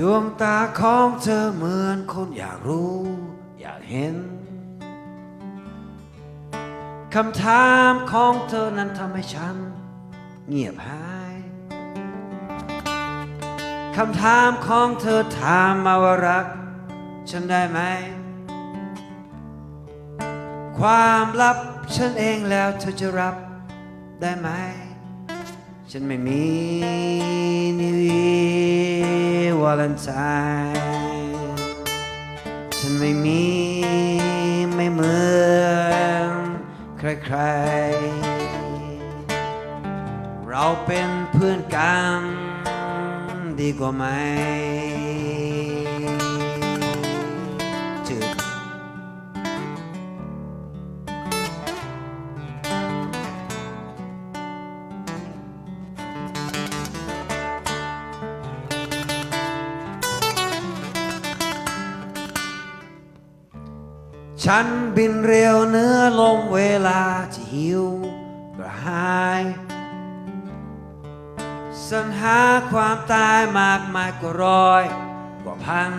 ดวงตาของเธอเหมือนคนอยากรู้ อยากเห็น คำถามของเธอนั้นทำให้ฉัน เงียบหาย คำถามของเธอถามมาว่ารัก ฉันได้ไหม ความลับฉันเองแล้วเธอจะรับได้ไหม ฉันไม่มีนิววาเลนไทน์ฉันไม่มีไม่เหมือนใครๆ เราเป็นเพื่อนกันดีกว่าไหม ฉันบินเร็วเนื้อลงเวลาที่หิวกระหายสัญหาความตายมากมายกว่าร้อยกว่าพัน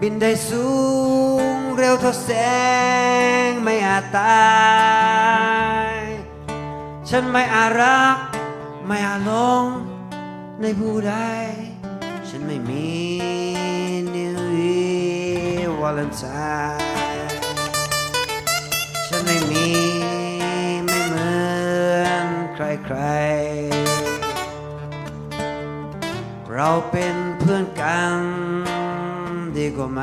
บินได้สูงเร็วเท่าแสงไม่อาจตาย ฉันไม่อาจรัก ไม่อาจหลงในผู้ใด ฉันไม่มีนิวว Valentine ฉันไม่มีไม่เหมือนใครๆ เราเป็นเพื่อนกันดีกว่าไหม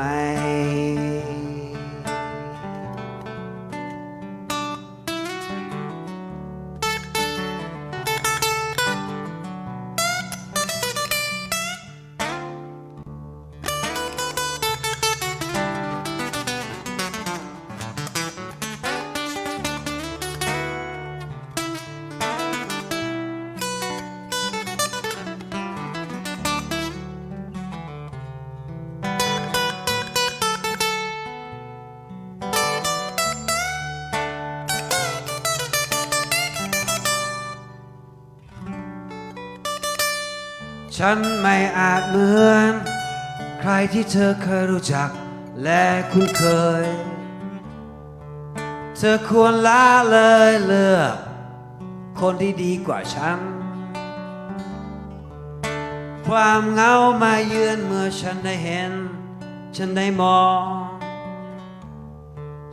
ฉันไม่อาจเหมือน ใครที่เธอเคยรู้จักและคุ้นเคย เธอควรละเลยเลือก คนที่ดีกว่าฉัน ความเหงามาเยือนเมื่อฉันได้เห็น ฉันได้มอง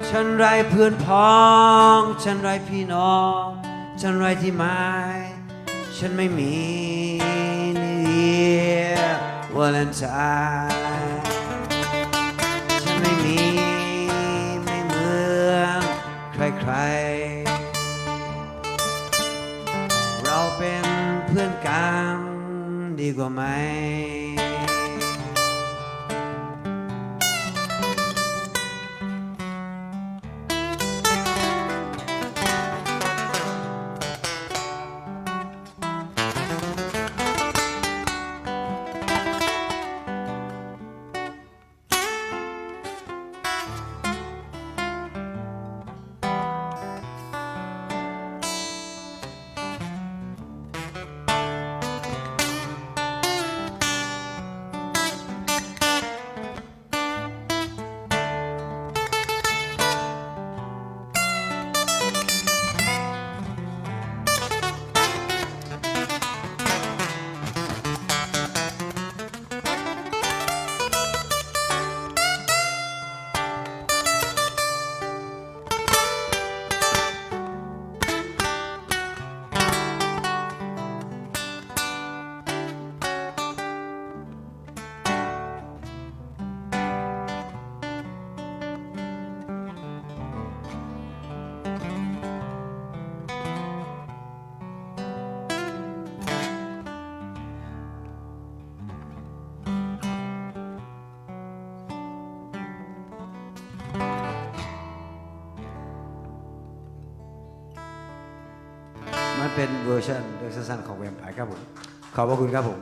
ฉันไรเพื่อนพ้อง ฉันไรพี่น้อง ฉันไรที่หมาย ฉันไม่มี วันไทน์ฉันไม่มีไม่เหมือนใครๆ เราเป็นเพื่อนกันดีกว่าไหม มันเป็นเวอร์ชันเรื่องสั้นๆของแวมไพร์ครับผม ขอบพระคุณครับผม